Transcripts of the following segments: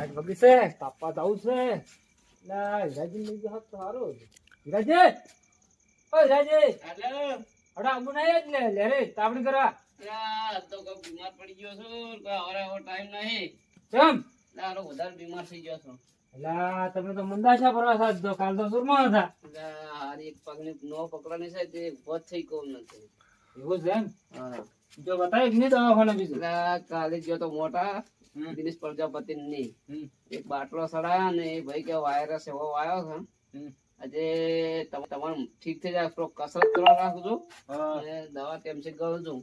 રાત વગી છે તાપવા જવું છે. ના હીરાજી લઈ ગયો તો સારું હીરાજી! ઓ હીરાજી! અડા આંબુ નહીં જ લે લે રે તાપણી કરવા. તો કો બીમાર પડી ગયો છું કો હવે એવો ટાઈમ નહીં. ચમ? લારો વધારે બીમાર થઈ ગયો છું. એલા તમે તો મંદાશા ભરવા સાથ દો કાલ તો સુરમાં હતા. હારી એક પગની નો પકડવાની છે તે ઊભો થઈ ગયો નથી. એવું છે એમ? હા. જો બતાવી નહીં દવાખાને બીજું? કાલે ગયો તો મોટા. દિનેશ પ્રજાપતિ ની. એક બાટલો સડાયા ને એ ભાઈ કે વાયરસ એવો આવ્યો છે. આજે તમારે ઠીક થઈ જાય થોડો કસરત કરવા રાખજો. અને દવા કેમ છે ગળું છું.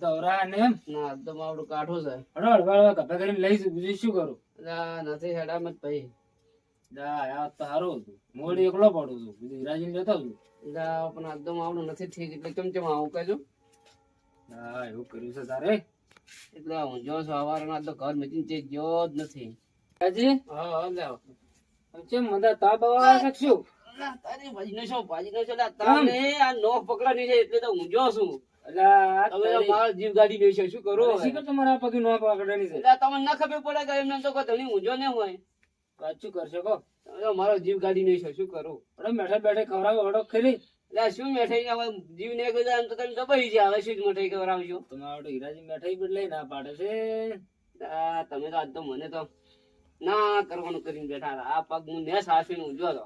દવરા ને ના તો માવડું કાઠું છે. હડો હળવાળવા કપે કરીને લઈશું બીજું શું કરું? નથી હેડામ જ ભાઈ. મોડી એકલો પડું છું. બીજું હીરાજી લેતો છું. ના, પણ આ તો નથી ઠીક એટલે કેમ કેમ આવું કહેજો. હા એવું કર્યું છે તારે. એટલે હું જો છું સવારના તો ઘર મૂકીને તે ગયો જ નથી. હીરાજી હા હા લાવ ચેમ મંદા તાપ આવવા શકશું તારી ભાજીનો શું ભાજીનો અલા, તારે આ નોખ પકડવાની છે એટલે તો હું જો છું તમે તો મારો જીવ ગાડી દે શું કરું તમારા પગે નો પકડાની છે. એટલે તમને ના ખબર પડે કે એમને તો ઊંઝો ન હોય. કાચું કરશો કો તમે તો મારો જીવ ગાડી નહીં છે શું કરું? બેઠા બેઠા બેઠે ખવડાવો ખરી એટલે શું મેઠાઈ હવે જીવ ને ગયો તો તમે દબાઈ જાય હવે શું મઠાઈ કરાવજો તમારો હીરાજી બેઠા બદલાઈ ના પાડે છે. તમે તો આજ તો મને તો ના કરવાનું કરીને બેઠા હતા. આ પગ હું ને સાસવીને ઊંઝો હતો.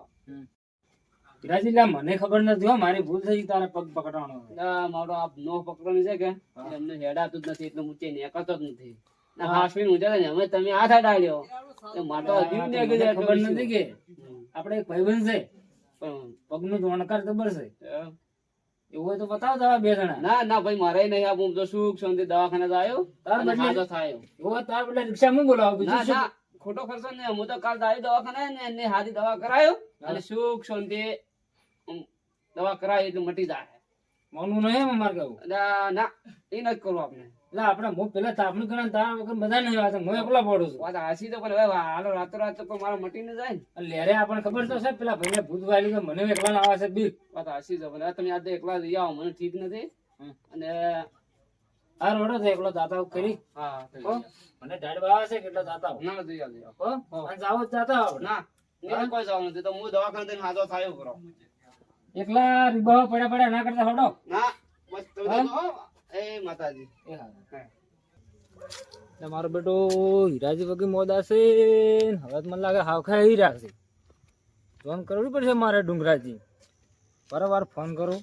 હીરાજી લા મને ખબર નથી હો મારી ભૂલ થઈ તારે પગ પકડવાનો ના મારો આ નો પકડવાનો છે કે. એમને હેડાતું જ નથી એટલે ઊંચે નેકળતો જ નથી. ના હતા ને હવે તમે હાથ હટાડ્યો મારે તો જીવ ને ખબર નથી કે આપડે આપણે એક ભાઈબંધ છે. પણ પગનું ધોણકાર ખબર છે. એવું હોય તો બતાવો દવા બે જણા. ના ના ભાઈ મારે નહીં આ હું તો સુખ શાંતિ દવાખાને આવ્યો તાર બદલે- થાયો. એવું હોય તાર બદલે રિક્ષા હું બોલાવો બીજું ના ખોટો ખર્ચો ને હું તો કાલ દાઈ દવાખાને ને એને હાથી દવા કરાયો. અને સુખ શાંતિ દવા કરાવી એટલે મટી જાય. મોનું નહીં મારે કહું ના ના. એ નથી કરવું આપણે. એટલે આપણે હું પેલા તાપણી કરે તાર વગર મજા નહીં આવે હું એકલો પડું છું. વાત હાસી તો પણ હવે હાલો રાતો રાત તો કોઈ મારો મટી ન. જાય ને લેરે આપણને ખબર તો છે પેલા ભાઈને ભૂત વાળી તો મને એકલા ના આવે છે બીક વાત હાસી તો પણ તમે આજે એકલા જઈ આવો મને ઠીક નથી. અને આ રોડો છે એકલો દાતા કરી. હા મને ઢાળ આવે છે કેટલો દાતા ના જઈ આવજો હો. અને જાવ દાતા ના એને કોઈ જવાનું નથી તો હું દવાખાને જઈને હાજો થાયો કરો. એકલા રીબાવા પડ્યા પડ્યા ના કરતા હડો? ના બસ તમે હા? તો કહો, એ માતાજી. એ હા. હા. મારો બેટો હીરાજી વગી મોદા છે હવે મને લાગે હાવ ખાઈ રાખશે ફોન કરવું પડશે મારે ડુંગરાજી. બરાબર ફોન કરું.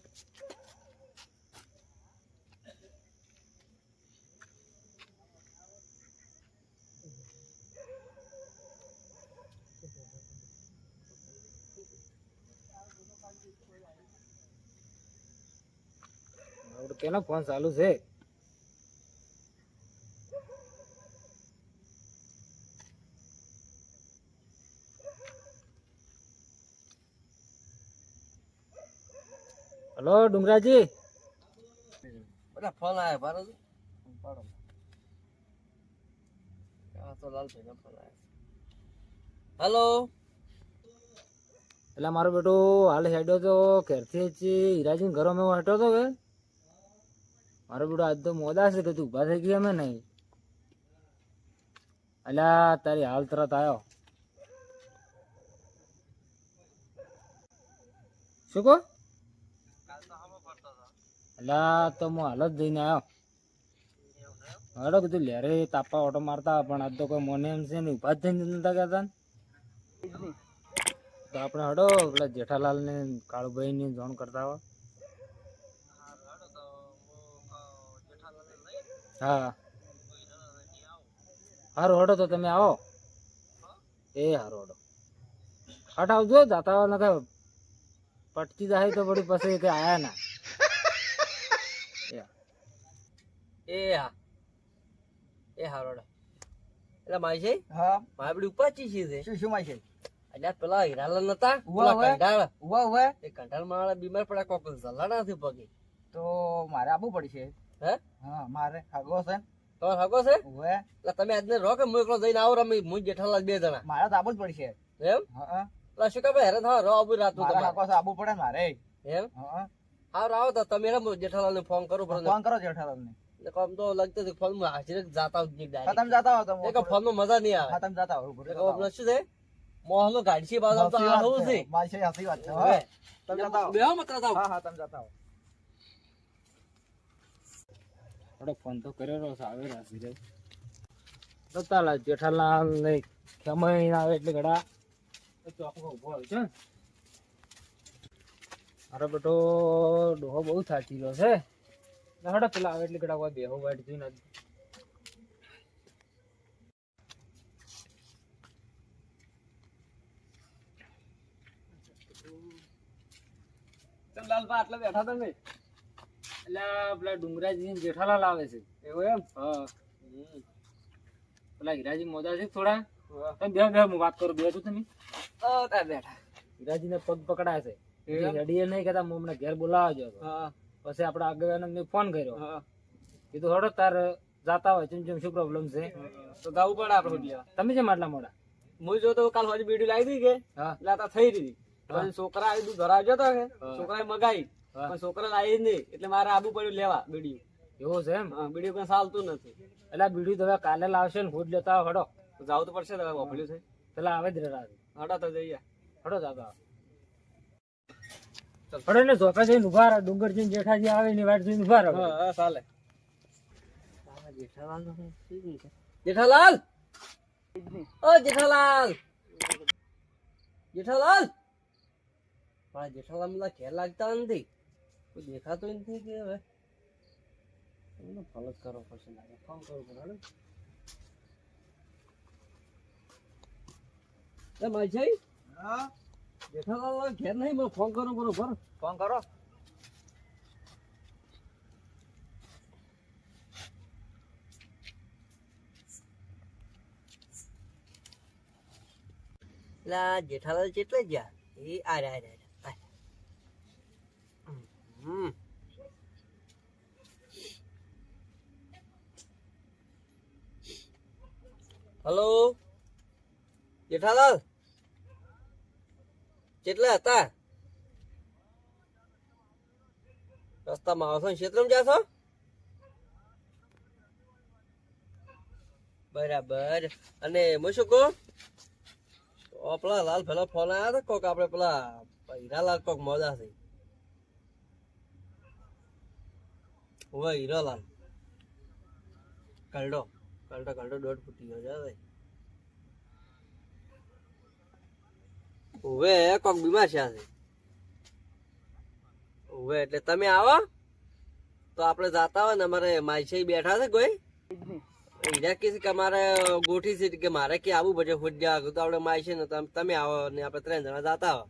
પેલો ફોન ચાલુ છે? હલો ડુંગરાજી? બધા ફોન આવ્યા ભારત પાડો આ તો લાલભાઈ ના ફોન આવ્યા હેલો? એટલે મારો બેટો હાલ હેડ્યો તો ઘેરથી હીરાજી ઘરો મેં હેઠો તો કે? મારો બેટો આજ તો મોદા છે કે તું ઊભા થઈ ગયા અમે નહીં. અલ્યા, તારી હાલ તરત આવ્યો શું કહો? અલ્યા, તો હું હાલ જ જઈને આવ્યો હડો કીધું લેરે તાપા ઓટો મારતા, પણ આજ તો કોઈ મોને એમ છે ને ઊભા જ થઈને નતા કહેતા તો આપણે હડો, પેલા જેઠાલાલ ને કાળુભાઈ ને જોણ કરતા હો. હા. હારું હડો તો તમે આવો. એ હારું હડો. હટ આવજો દાતા ને કઈ પટકી જાય તો પડી પછી કઈ આયા ના. એ. હા. એ હારો એટલે માય છે? હા. માય બડી ઉપાચી છે શું શું માય છે? એટલે પેલા હીરાલાલ નતા? પેલા કંટાળ. ઉવા ઉવા. એ કંટાળ માળા બીમાર પડ્યા કોક ઝલાડાથી પગે. તો મારે આવવું પડશે હે? હા મારે આગો છે. તમારે હગો છે? ઉવે. એટલે તમે આજને રહો કે હું એકલો જઈને આવો રમી. હું જેઠાલાલ બે જણા. મારે તો આવવું જ પડશે એમ? હા એટલે શું કે હેરાન થવા રહો આવું રાત તમારે. આગો છે આવવું પડે મારે. એમ? હા હાર આવો તો તમે જેઠાલાલ ને ફોન કરું ફોન કરો જેઠાલાલ ને એટલે તો લાગતું હતું ફોનમાં હાજર જાતા જ નહીં તમે જાતા હો કે ફોનમાં મજા નહીં આવે. તમે જાતા હો એટલે શું છે? મોહનો ગાડી બાજુ તો આ હોવું છે મારી છે વાત છે તમે જાતા હો. બેહો મત જાતા હા હા તમે જાતા હો. થોડો ફોન તો કર્યો આવે રાશી રે તો તાલા જેઠાલાલ ને સમય આવે એટલે ઘડા ચોકમાં ઊભો હોય છે મારો બેટો ડોહો બહુ થાકી ગયો છે હડો પેલા આવે એટલે ઘડા કોઈ બેહો વાટ જોઈને લાલભા, આટલા બેઠા તમે? એટલે પેલા ડુંગરાજી જેઠાલાલ આવે છે. એવું એમ? હા. પેલા હીરાજી મોજા છે થોડા. તમે બે બે હું વાત કરું બે તમે. બેઠા. હીરાજી પગ પકડાય છે. નહીં કહેતા હું અમને ઘેર બોલાવજો પછી આપડા આગળ મેં ફોન કર્યો. હા. કીધું હડો તાર જાતા હોય ચમ ચમ શું પ્રોબ્લેમ છે. તો ગાવું પડે આપડે તમે છે આટલા મોડા? હું જો તો કાલ હજી બીડી લાવી દી કે? હા. એટલે થઈ રહી છોકરા આવી તો કે? છોકરાએ મગાઈ. પણ છોકરા લાવી જ નહીં. એટલે મારે આબુ પડ્યું લેવા બીડી એવો છે એમ? હા બીડી પણ ચાલતું નથી. એટલે બીડી તો હવે કાલે લાવશે ને ફૂટ લેતા હડો. તો તો પડશે તમે વાપર્યું છે? પેલા આવે જ રે હડો તો જઈએ. હડો જાતા હડો ને ઝોપા જઈને ઊભા રહે ડુંગર જઈને જેઠાજી આવે ને વાટ જઈને ઊભા રહે. હા હા ચાલે. જેઠાલાલ? ઓ જેઠાલાલ! જેઠાલાલ! મારા જેઠાલાલ મને ઘેર લાગતા નથી. કોઈ દેખાતો નથી કે હવે. એમને ફોન જ કરવો પડશે લાગે ફોન કરવો પડે એ માજી હા? જેઠાલાલ ઘેર નહીં મને ફોન કરો બરોબર ફોન કરો. લા જેઠાલાલ ચેટલે ગયા? એ આ રહ્યા હમ. હલો? જેઠાલાલ? કેટલા હતા? રસ્તામાં આવશો ને? ક્ષેત્રમાં જાશો બરાબર. અને હું શું કહું? પેલા લાલ પેલા ફોન આવ્યા હતા કોક આપણે પેલા હીરાલાલ કોક મોજા છે. હવે હીરાલાલ કલડો કલડો કલડો દોઢ ફૂટી ગયો છે હવે હવે કોક બીમાર છે આજે. ઉવે, એટલે તમે આવો. તો આપણે જાતા હોય ને, અમારે માઈસાઈ બેઠા છે કોઈ. હીરા કે કે અમારે ગોઠી છે કે મારે કે આવું પડશે ફૂટ ગયા તો આપણે છે ને તમે આવો ને આપણે ત્રણ જણા જાતા હો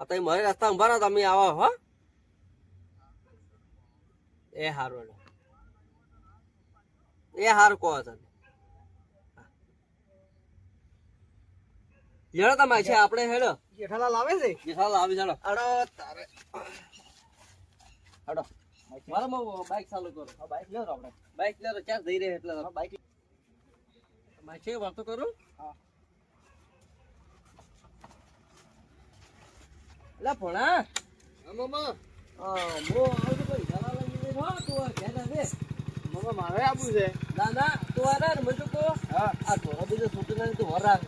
અત્યારે મારે રસ્તા ઊભા રહો, તમે આવો હો. એ હારું હેડો. એ હારું કહો તમે. હેડો તમે છે આપણે હેડો. જેઠાલાલ આવે છે? જેઠાલાલ આવી હેડો. અડો તારે. અડો મારો બાઈક ચાલુ કરો. હા બાઈક લેવો આપણે. બાઈક લેરો ચાર જઈ રહે એટલે હા બાઈક બાઈક છે વાતો કરું? હા. એટલે ભણા. મમ્મા હા મો આવું તો મારે આપવું છે ના તું આ રે મને કો હા આ ધોરો બીજો છૂટું નથી ના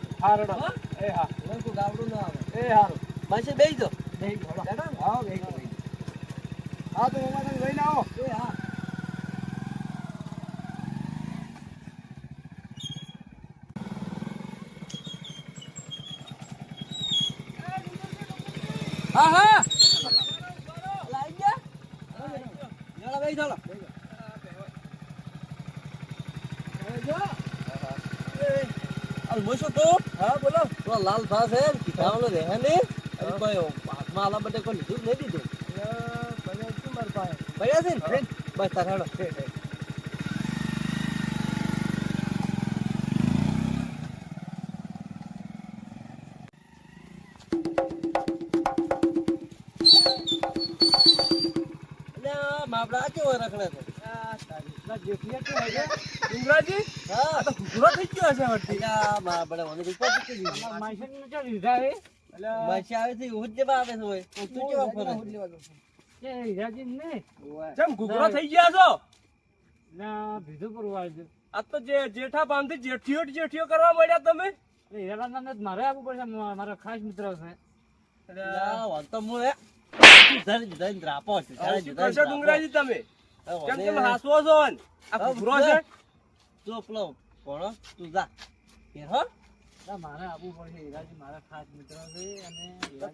એ હારું માસે બેસી જો બેહી ગયો, હળો. હા બેહી ગયો, હા તો મમ્મા આવો એ હા હા હા લાઈ ગયા ચાલો બેસી ચાલો શું કહું હા બોલો. પેલો લાલ ભા છે કીધાવાનો રહે ને કોઈ હાથમાં આલા માટે કોઈ લીધું નહીં દીધું. પડ્યા છે ને? બસ તાર હેડો. ઘૂઘરો થઈ ગયો હશે વળતી મને ઉપર મૂકી દીધી. માઈસન ને ચો લીધા એ? માછી આવે છે એવું જ આવે છે હોય તું કેવા ફરે? કે હીરાજી ને? ચમ ઘૂઘરો થઈ ગયા છો? ના ભીધું પરવા આવ્યું આ તો જે જેઠા પામથી જેઠીઓ જ કરવા મળ્યા તમે? હીરાલાલ મારે આવવું પડશે મારો ખાસ મિત્ર છે. એટલે વાંધો ને રાપો છે. ડુંગરાજી તમે? કેમ તમે હાસવો છો? આ હવે છે? જો પેલો ભણો, તું જા. કે હો. ના, મારે આવવું પડશે હીરાજી મારા ખાસ મિત્ર છે અને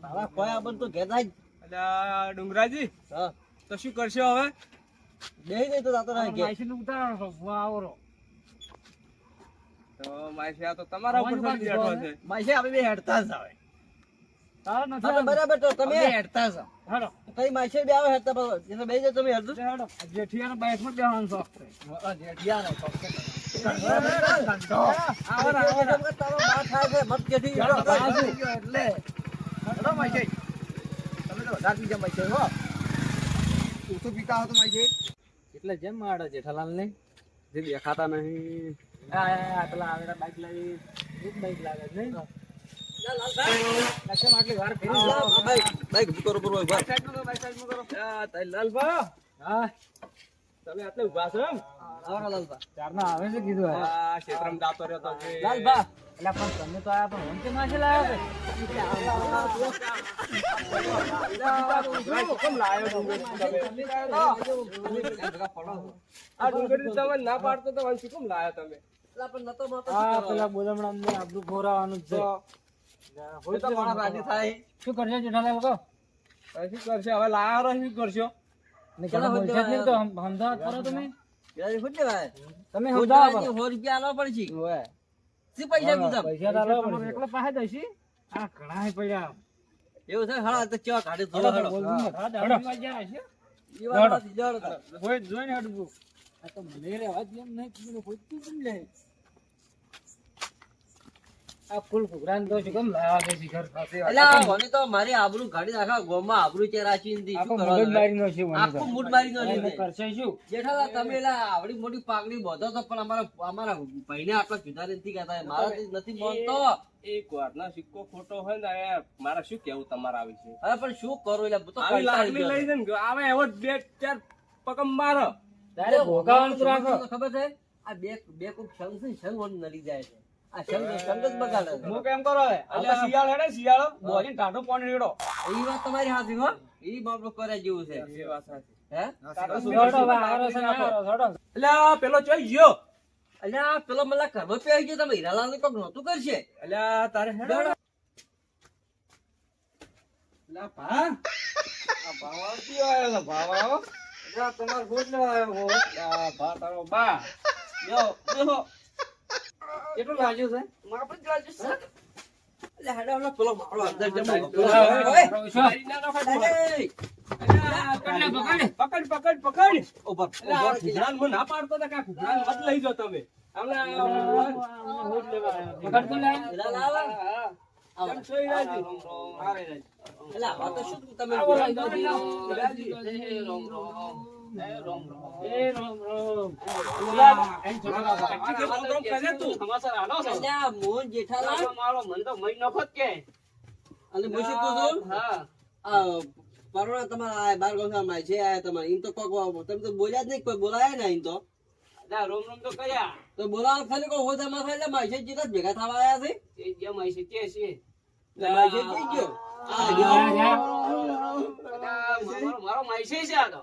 તારા કોઈ આબન તો ઘેતા જ. એટલે ડુંગરાજી હા. તો શું કરશો હવે? બેહી દે તો જાતો રહે ઘેર. માસીને ઉતારો છો, હું આવરો. તો માઈસી આ તો તમારા ઉપર તમારી થઈ છે? માઈસી આપણે બે હેડતા જ આવે. તારા નથી. બરાબર તો તમે હેડતા જ હેડો. કઈ માછે બે આવે હતા બરાબર. એટલે બે જાય તમે હેડતું જેઠિયાનો બાઈકમાં બેસવાનો શોખ છે. જેઠિયાનો થાય છે. એટલે. જેમ મારા જેઠાલાલ ને જે દેખાતા નહીં. આ પેલા બાઈક લાવી બાઈક લાવે છે ને, પાડતો તો શું કેમ લાયો તમે પેલા બોલમણા અમને ખોરાવાનું છે. હોય તો માણસ રાજી થાય. શું કરશો જેઠાલાલ કહો શું કરશો હવે લાયો રહ્યો શું કરશો ને પેલા નહીં તો હમ- કરો તમે યાર, શું કહેવાય? તમે હું સમજાવો રૂપિયા આલવા પડશે. ઓવે. શી પૈસા કીધા? પૈસા તો પડશે. એકલા પાસે દઈશી? આ ઘણા પડ્યા. એવું છે હળા તો ચા કાઢી દો, હળો. બોલવું ને. હેડો. ઈ વાત નથી, જવા દો. કોઈ જોઈને હટવું. આ તો મને રહેવા જ એમ નહીં, પેલું ખોટું કેમ લે? આ ફૂલ ફુગરાને તો શું કેમ લાવ્યા છે શિખર પાસે? અલા, મને તો મારી આબરૂ કાઢી નાખા ગોમાં આબરૂ ચેરાચી નથી. શું આખો કરવાનું હવે? છે મને તો. આખું મૂઠમારીનો લીધે. કરશે શું? જેઠાલાલ, તમે એલા આવડી મોટી પાઘડી બાંધો તો પણ અમારા અમારા ભાઈને આટલા જુદા નથી કહેતા મારાથી નથી માનતો એક વારનો સિક્કો ખોટો હોય ને યાર, મારે શું કેવું તમારા વિશે હવે પણ શું કરું એટલે તો. લઈ આવે એવો બે ચાર પકમ મારો તારે ભોગાવાનું રાખો. ખબર છે આ બે બે કોક સંગ સંગ નડી જાય છે અલ્યા. પેલો મને ઘરમાં પહેરી ગયો તમે હીરાલાલ ને કોક નહોતું કરશે? એટલે તારે હેડો. એટલે આ ભા. આ ભાવ તમારો ગોટ નો આવ્યો ભા તારો બા. યો બેહો. કેટલું લાજુ છે? મારા લાજુ છે. અલ્યા હેડો હમણાં પેલો મારો અંદર જમો. પકડ પકડ. પકડ ઉપર એટલે આ ના પાડતો તો કે આ મત લઈ જાઓ તમે. પકડ તો લે. હીરાલાલ કેમ છો હીરાજી? અલ્યા આ તો શું તમે એ પરોણા તમારા બાર છે તમારે તો તમે તો બોલ્યા જ નહીં કોઈ બોલાયા ને એમ તો તો બોલાવા ખાલી કોઈ હોદા માં એટલે માય છે ભેગા થવા આયા છે એટલે કે છે. મારો માઈસે છે આ તો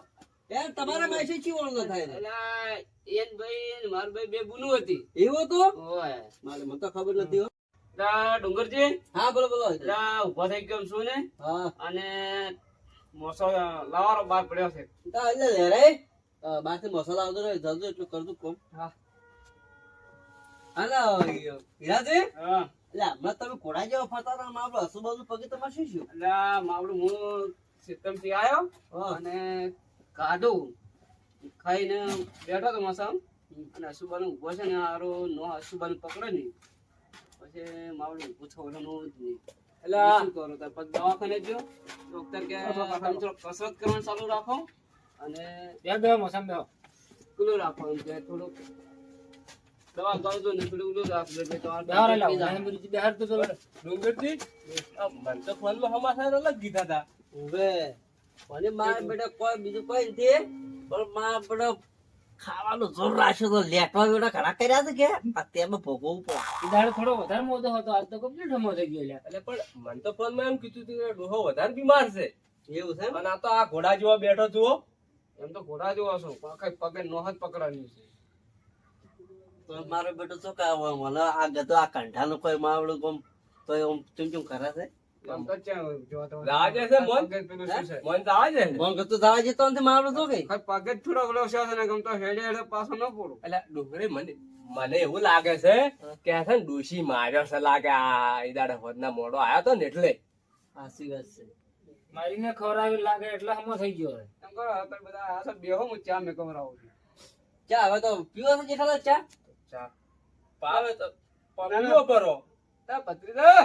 યાર તમારા મેસેજથી ચીવણ થાય ને. એટલે એન ભાઈ માર ભાઈ બે બુનુ હતી. એવો તો? ઓય. મારે મને તો ખબર નથી હો. ડુંગરજી? હા બોલો બોલો. એટલે ઊભા થઈ ગયો છું ને? હા. અને મોસો લાવારો બાર પડ્યો છે. તા એટલે લે રે. બારથી મસાલા આવતો રહે જલ્દી એટલું કરતું કોમ હા. હાલો હીરાજી? હા. એટલે હમણાં તમે કોડા જેવા ફરતા હતા આમાં આપણે હસુબાજુ પગે તમારે શું શું એટલે માવડું હું સિસ્ટમથી આવ્યો અને કાઢું. ખાઈને બેઠો તો મસામ. અને અશુબાનું ઊભો છે ને આરો નો અશુબાનું પકડે ને પછી માવડું ઉભું થવાનું જ નહીં. એટલે શું કરો? તાર પછી દવાખાને ગયો ડોક્ટર કે તમે થોડો કસરત કરવાનું ચાલુ રાખો. અને બે બે મોસમ બે. પેલું રાખો એમ કે થોડુંક દવા કરજો ને થોડું ઓલું રાખજો એટલે તમારે બહાર તો. ડુંગરજી મને તો ફોનમાં સમાચાર અલગ કીધા હતા ઉભે મને માર બેટા કોઈ બીજું કોઈ નથી પણ માર બેટા ખાવાનું જોર રાખ્યો તો લેટવા બેટા ઘણા કર્યા છે કે. અત્યારમાં ભોગવવું પડે. દાડો થોડો વધારે મોટો હતો આજ તો કમ્પ્લીટ થઈ ગયો એટલે પણ મને તો ફોનમાં એમ કીધું હતું કે ડોહો વધારે બીમાર છે. એવું છે? અને આ તો આ ઘોડા જેવો બેઠો જુઓ એમ તો ઘોડા જેવો છો કઈ પગે નો હાથ પકડાડ્યું છે. તો મારો બેટો શું કામ મને આ ગતો આ કંઠાનું કોઈ માવડું કોમ તો એમ ચૂમ ચૂમ કરે છે? મન? ને ને ન એવું લાગે છે કે ડોશી માર્યો છે લાગે આ ઈદાડે હોદના મોડો આયો તો ને એટલે. સાચી વાત છે. મારીને ખવડાવી લાગે એટલે હમો થઈ ગયો બધા બેહો હું ચા મેં છું. ચા હવે તો પીવો છે જેઠાલાલ ચા? ચા. પાવે તો પીવો પરો તા ભત્રીજા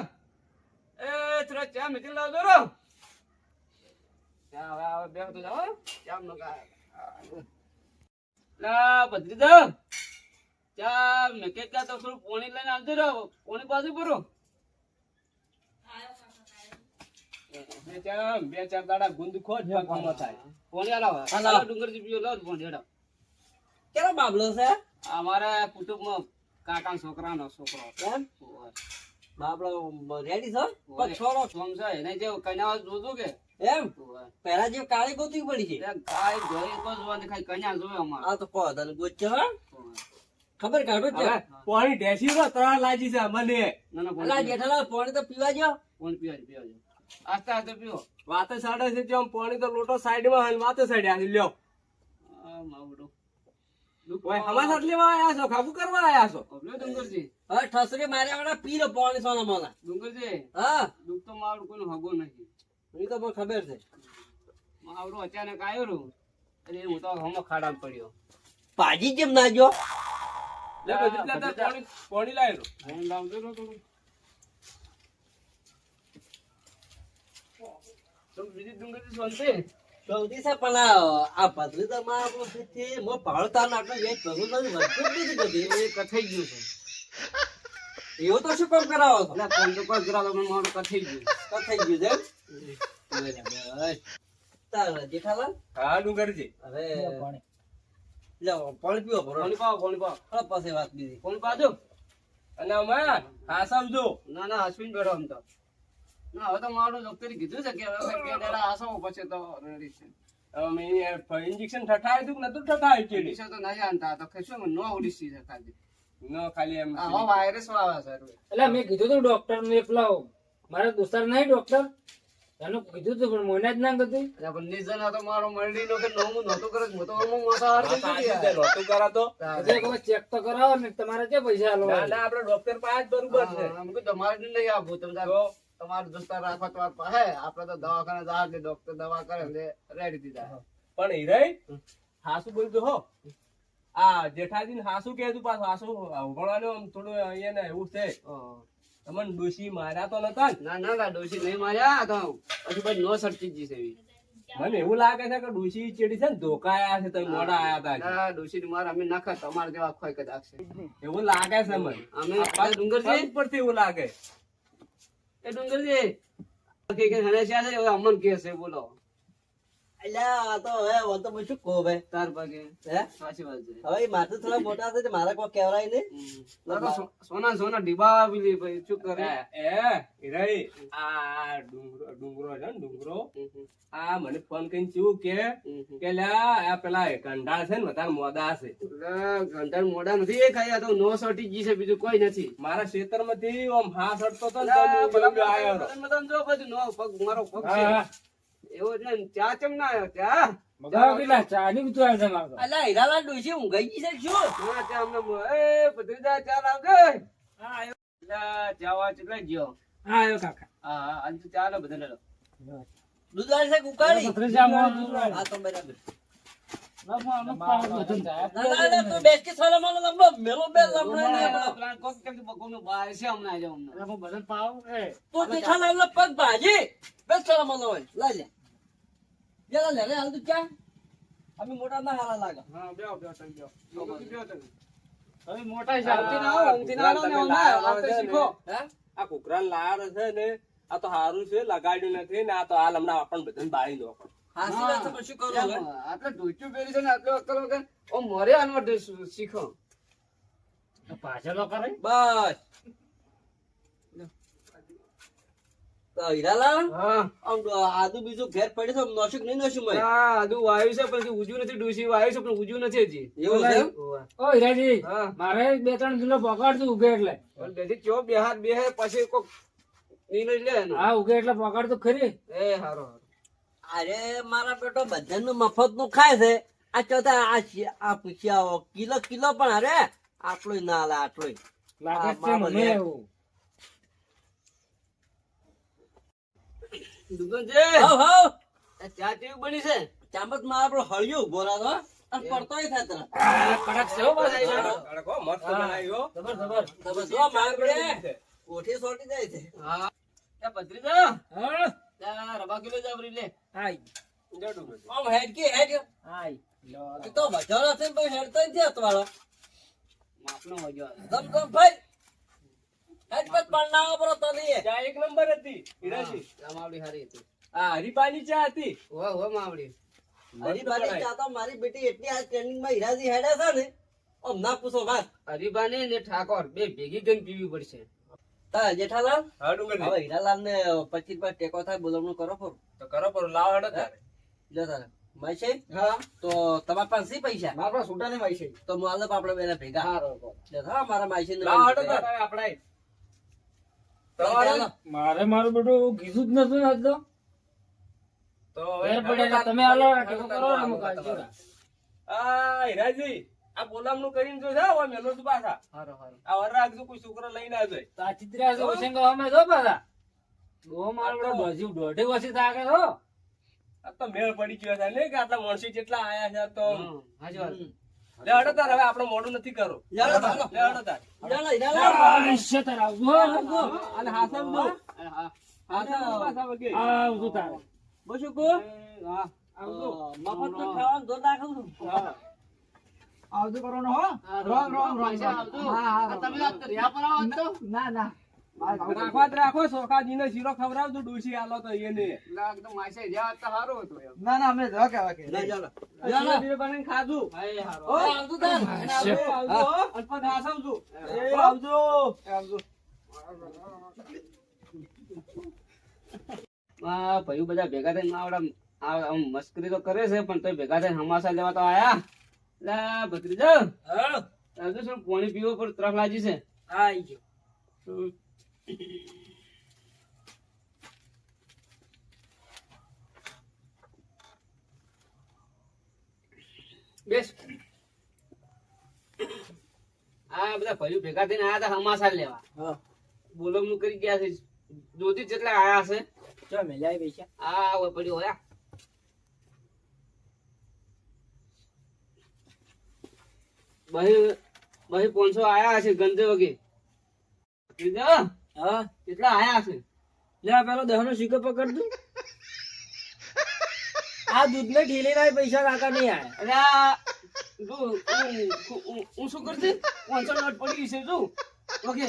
એ થોડા ચા મેથી લાવજો રો હવે હવે બેહો તો જાઓ ચા નો કા લા ભત્રીજા. ચા મેં કા તો થોડું પાણી લઈને આવજો રો પાણી પાછું ભરો. બે ચાર બે ચાર દાડા ગુંદ ખો જ થાય. પાણી આલાવો હાલો. હાલો ડુંગરજી પીઓ લાવ પાણી હેડો. કેનો બાબલો છે? અમારા કુટુંબમાં કાકા છોકરાનો છોકરો. બાબલો રેડી છો છોડો. સોમ છે એને જે કન્યા જોજો કે. એમ? પેલા જે કાળી ગોતી પડી છે. ત્યાં ગાય તો કન્યા જોવે અમારે. આ ખબર કાઢો છે. પાણી ઢેસી તો તરા લાજી છે મને ના ના પાણી જેઠાલાલ પાણી તો પીવા જો પાણી પીવા પીવા આસ્તે આસ્તે પીવો વાતે સાડે છે પાણી તો લોટો સાઈડમાં વાતે સાઈડ આ લ્યો. આ માવડો. હમાસા લેવા આયા છો? ખાબુ કરવા આયા છો? ડુંગરજી. હવે ઠસરી માર્યા વાળા પી પાણી સોના મોના ડુંગરજી હા. દુઃખ તો માવડું કોઈનું હગો નથી. એ તો મને ખબર છે. માવડું અચાનક આવ્યો રહ્યું. એટલે હું તો હમો ખાડામાં પડ્યો. પાજી જેમ ના લે લે પાણી પાણી લાવી હું લાવજો થોડું. તો બીજી ડુંગરજી શાંતિ? સૌથી છે પણ આ ભદ્રી તો માં આપણો થી મો નથી એ કથાઈ ગયું છે. એવું તો શું કામ કરાવો એટલે કોણ તો કોઈ મારું કથાઈ ગયું. કથાઈ ગયું છે બરાબર. તારે જેઠાલાલ હા ડુંગરજી હવે લ્યો પાણી. પીવો ભરો કોણી પાવ કોણી પાવ. પછી વાત બીજી. કોણ પાજો અને અમે હા સમજો ના ના અશ્વિન બેઠો આમ તો. ના હવે તો મારું ડોક્ટરે કીધું છે કે હવે બે દાડા આસો પછી તો રેડી છે. અમે ઇન્જેક્શન ઠઠાય તું નતું ઠઠાય ચેડી? ઓડિશા તો નહીં આનતા તો કશું નો ઓડિશી છે ખાલી. ન ખાલી એમ આ વાયરસ વાળા છે. એટલે. એટલે મેં કીધું તું ડોક્ટર ને એકલા મારા દોસ્તાર નહીં ડોક્ટર એનું કીધું તું પણ મને જ ના કીધું એટલે પણ નિર્જન હતો તો મારો મરડી નો કે નવું નહોતું કરે હું તો થઈ કરાતો. એટલે એક ચેક તો કરાવો ને તમારે ક્યાં પૈસા આપડે ના આપણે ડોક્ટર પાસે જ બરોબર છે. હા, તમારે નહીં આપવું તમે તમારું જોતા રાખવા તમારા પાસે. આપડે તો દવાખાને જા એટલે ડોક્ટર દવા કરે એટલે રેડી દીધા પણ હિરાઈ હાસુ બોલતો હો. આ જેઠાજી ને હાસુ કહેતું પાછું હાસુ ઉભણવાનું આમ થોડું અહીંયા ને એવું છે. તમને ડોશી માર્યા તો નતા ના? ના ના ડોશી નહીં માર્યા તો પછી પછી નો સરતી જ એવી. મને એવું લાગે છે કે ડોશી ચેડી છે ને ધોકા આયા છે તમે મોડા આયા હતા ડોશી માર અમે નાખા તમારે જેવા ખોઈ કદાચ છે. એવું લાગે છે મને. અમે ડુંગર પરથી એવું લાગે. એ ડુંગરજી કે કે છે? અમન કે છે બોલો. અલ્યા તો હવે હવે તો શું કહું ભાઈ? તાર ભાગે. હે? સાચી વાત છે. હવે માથું થોડા મોટા છે મારે કોઈ કહેવાય નહીં. સોના સોના ડીબા આપી ભાઈ શું કરે? એ એ, આ ડુંગરો ડુંગરો છે ને ડુંગરો. આ મને ફોન કરીને ચેવું કે કે લ્યા આ પેલા કંડાળ છે ને વધારે મોદા છે. એટલે મોડા નથી એ ખાઈ આ તો નો સટી જી છે બીજું કોઈ નથી. મારા ખેતરમાંથી આમ હાથ અડતો તો ને હું બધાને જો બધું નો પગ મારો પગ છે. હા. એવો એટલે ચા ચમ ના આવ્યો ચા. અલ્યા હીરાલાલ ડોશી ઊંઘાઈ ગઈ છે કે શું? હા ચા અમને એ ભત્રીજા ચા લાવજે. હા આવ્યો એટલે ચા ગયો? હા આવ્યો કાકા. હા હા આજ ચા લો બધા દૂધ વાળી છે ઉકાળી? ભત્રીજા મોં હા તો બરાબર. પગ ભાજી. બેસ સોના મોનો હોય લઈ લે. લે લે લે હાલ તું ક્યાં? અમે મોટા ના હાલા લાગે. હા બેઓ બેહો તમે તમે બેહો તમે. હવે મોટા શાંતિ ના આવો, ઊંઘથી ના આવો ને આવો ના, આ તો શીખો. હે? આ કુકરા લાડ છે ને આ તો હારું છે લગાડ્યું નથી ને આ તો હાલ હમણાં આપણને બધાને બાળી દો. હાસી ના તો પણ શું કરો હવે? આટલે ઢોચું પહેરી છે ને આટલો અક્કલ વગર ઓ મોરે આનો શીખો. પાછળ કરે. બસ તો હીરાલાલ હા આમ આદુ બીજું ઘેર પડી તો નોશિક નહીં નોશું મેં આ આદુ વાયુ છે પણ ઉજ્યું નથી ડોસી વાયુ છે પણ ઉજ્યું નથી હજી. એવું છે ઓ હીરાજી મારે બે ત્રણ કિલો પકડતું ઉગે એટલે. બેથી ચો બે હાથ બે હાથ પછી કોક નિર્ણય લે હા ઉગે એટલે પકડતું ખરી. એ હારો હારો. અરે મારા બેટો બધાનું મફતનું ખાય છે. આ ચોથા આ પૂછ્યા કિલો કિલો પણ અરે આટલો ના આટલો લાગે છે મને એવું. દુકાનજી, હવ હવ. ચા કેવી બની છે? ચામચમાં આપણો હળિયો ઊભો રહ્યો અને પડતોય થાય તરત આ કડક છે હો પાછા કડકો મસ્ત બનાવ્યો જબર જબર. તમે જો મારા બેટે કોઠી સોટી જાય છે. હા. ત્યાં ભત્રીજા, હા. ત્યાં રવા કિલો જ આવરી લે. હાય જો ડુંગર. હેડ કે હેડ હાય એ તો બજાર ને ભાઈ હેડતો નથી હતવાળો માપનો હોજો. ધમ ધમ ભાઈ. હેડ પત બરો તલી ચા એક નંબર હતી હિરાશી ચા માવડી હારી હતી. આ હરીબાની ચા હતી. હો હો માવડી. મારી ચા તો મારી બેટી એટલી આ ટ્રેનિંગમાં હિરાજી હેડે છે ને ઓમ ના પૂછો વાત. હરીબાની ને ઠાકોર બે ભેગી ગઈને પીવી પડશે. તા જેઠાલાલ? હા ડુંગરજી. હવે હીરાલાલ ને પચીસ રૂપિયા ટેકો થાય બોલવાનું કરો પર તો કરો પર લાવ હેડો તારે. જો તારે. માય છે હા. તો તમારા પાસે શી પૈસા? મારા છૂટા ને માઈશે તો હું આલપ આપણે બેના ભેગા લે હા મારા માઈશે ને લાવ હેડો તારે આપણે મારે મારું બેટું કીધું જ નતું આજ તો. તો હવે તમે આલો ટેકો કરો ને હું કાઢી દઉં. આ હીરાજી આ બોલામણું કરીને જો છે હવે મેલો તું પાછા. હારો હારો. આ વર રાખજો કોઈ છોકરો લઈને આવજો તો આ ચિત્રા અમે જો પાછા. બહુ મારો બધી દોઢી વસી થાકે છો. આ તો મેળ પડી ગયો છે ને કે આટલા માણસો જેટલા આયા છે તો. હાજી વાત. લે હવે આપણે મોડું નથી કરો યાર ચાલો તાર. હીરાલાલ આયુષ્ય તારે અને હાસમ દો હાસમ પાછા વગે. આવજો તારે. બસુ કો હા. મફત તો ખાવાનું જોર નાખું છું. આવજો કરવાનો હો. રોંગ રોંગ રોંગ તમે વાત કરી આ પર આવો તો ના ના. રાખવા જ રાખો સોખાજીને શીરો ખવડાવજો ડોશી આલો તો એને. માસે જ્યાં તો હારો હતો ના ના અમે જો કેવા કે ના ખાધું. આવજો આવજો આવજો ભાઈઓ બધા ભેગા થઈને આવડા આ- મસ્કરી તો કરે છે પણ તોય ભેગા થઈને હમાસા લેવા તો આયા. લે ભત્રીજા. હા. શું પાણી પીવો પર તરફ લાગી છે? ગયો. બેસ. આ બધા ભાઈઓ ભેગા થઈને આયા હતા હમાસા લેવા. બોલમનું કરી ગયા છે. જોતી જેટલા આયા છે ચો મેલાય પૈસા આ હવે પડ્યો હોયા બહી બહી પાંચસો આયા છે ગંદે વગે હા કેટલા આયા છે? લે આ પેલો દહનો સિક્કો પકડ તું. આ દૂધ ને ઢીલી ના પૈસા કાકા નહીં આયા. અરે આ હું- શું કરશે પાંચસો નોટ પડી છે શું ઓકે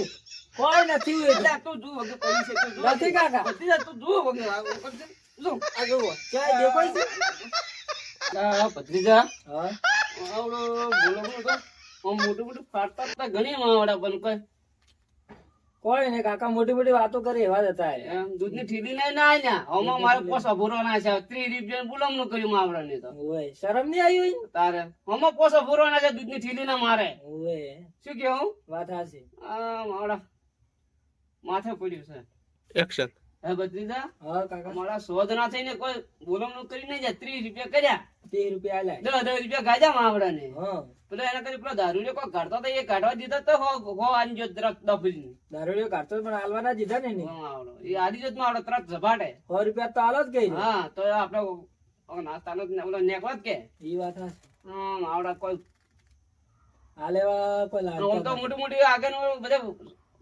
કોઈ નથી એટલે આ તો જુઓ વગે પડી છે. નથી કાકા. બધી જાત તો જુઓ વગે આ હું કરશે. જો આ જુઓ. ક્યાં દેખાય છે? ભત્રીજા. હા. આવડો બોલમનું તો મોટું મોટું ફાટતા ઘણી માવડા પણ કોઈ કોઈ ને કાકા મોટી મોટી વાતો કરી એવા જ હતા એ. એમ દૂધની ઠીલી લઈને આયા હમણાં મારે પોસા ભરવાના છે. ત્રીસ રૂપિયા બોલમનું કર્યું માવડા ને તો શરમ નહીં આવી હોય તારે. હમણાં પોસા ના છે દૂધની ઠીલી ના મારે. શું કેવું વાત આ માવડા માથે પડ્યું છે. એક્શન હે બત્રીજા હા કાકા. મારા શોધ ના થઈને કોઈ બોલમનું કરી નહીં ત્રીસ રૂપિયા કર્યા. તેર રૂપિયા આલ્યા. દસ દસ રૂપિયા ગાજા માવડા ને પેલો એના કરી પેલો દારૂ કોઈ કાઢતો તો એ કાઢવા દીધો તો હો હો આની જો દફરી દારૂડિયો કાઢતો પણ હાલવાના દીધા ને એને. માવડો. એ આડી જોત માવડો તરત ઝપાટે. સો રૂપિયા તો આલો જ ગઈ. હા તો આપડે નાસ્તાનો ઓલો જ કે. એ વાત. હમ આવડા કોઈ હાલેવા કોઈ લાગતો તો મોટી મોટી આગળ બધા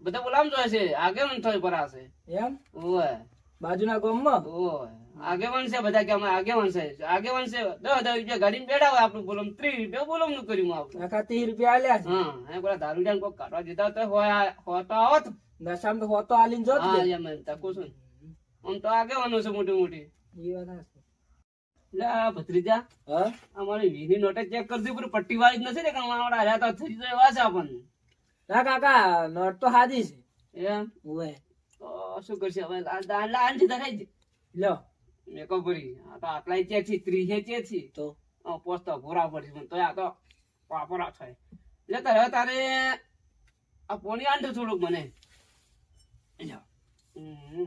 બધા બોલામ જોઈએ છે. આગેવાન થઈ પરાશે એમ? ઓય બાજુના ગામમાં? ઓય આગેવાન છે બધા કે અમે આગેવાન છે. આગેવાન છે. દસ દસ રૂપિયા ગાડીમાં હોય આપણું બોલમ ત્રીસ રૂપિયા બોલમનું કર્યું આપણું. આખા ત્રીસ રૂપિયા આલ્યા છે? હા. એ બોલા દારૂ જાન કોઈ કાઢવા દેતા તો હોય હોતો આવત. નશામ તો હોતો આલીન જોત હા એમ તકું છું. આમ તો આગેવાનો છે મોટી મોટી. ઈ વાત. ભત્રીજા. અમારી વીની નોટે ચેક કરતી પૂરી પટ્ટી વાળી જ નથી ને કારણ અમારા હાર્યા તો થઈ જાય એવા છે આપણને. ના કાકા નોટ તો હાજી છે. એમ? તો શું કરશે હવે? લાલ લા- છે ધરાઈ જ લ્યો મેકો ભરી. આ તો આટલાય ચે છે ત્રીસે ચે છે. તો? આ પોસ્તો ભોરા પડશે પણ તો આ તો પાપરા થાય. એટલે તારે તારે આ પોણી આંધો થોડુંક મને. લો હમ.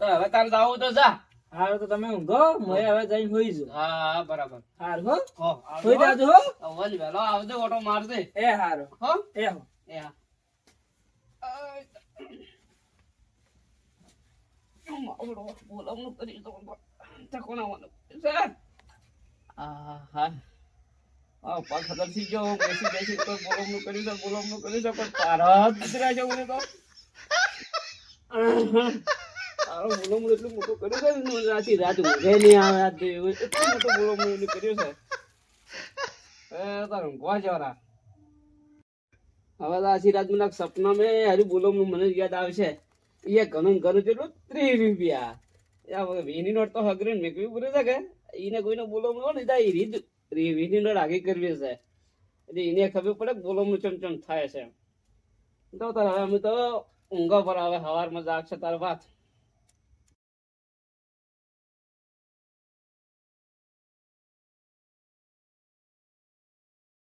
તો હવે તારે જવું તો જા. હારું તો તમે ઊંઘો મય હવે જઈને હોઈ જો હા બરાબર. હાર હો. હો હોઈ જાજો હો. હો વેલો આવજો ઓટો મારજે. એ હારો. હો? એ હો. એ હા. કરી દો ટકોણાવાનું હા હા આ પગ ખતર થઈ ગયો. બેસી બેસી તો બોલાવવાનું કરી દો બોલાવવાનું કરી દો પણ તારા જ જવું ને તો. તારો બોલાવવાનું એટલું મોટું કર્યું છે રાતી રાત નહીં એને કર્યું છે. હવે તો આશીર્વાદ મને સપના મેં હારી બોલાવવાનું મને યાદ આવશે એ ઘણું ઘણું જેટલું ત્રીસ રૂપિયા. તો હગરીને મેકવી બોલે છે કે? એને કોઈને બોલાવવાનું હોય ને તો એ રીત વીની નોટ આગી કરવી છે એટલે એને ખબર પડે કે ચમચમ ચમ ચમ થાય છે. તો હવે અમે તો ઊંઘા પર આવે સવારમાં જાગશે, તાર વાત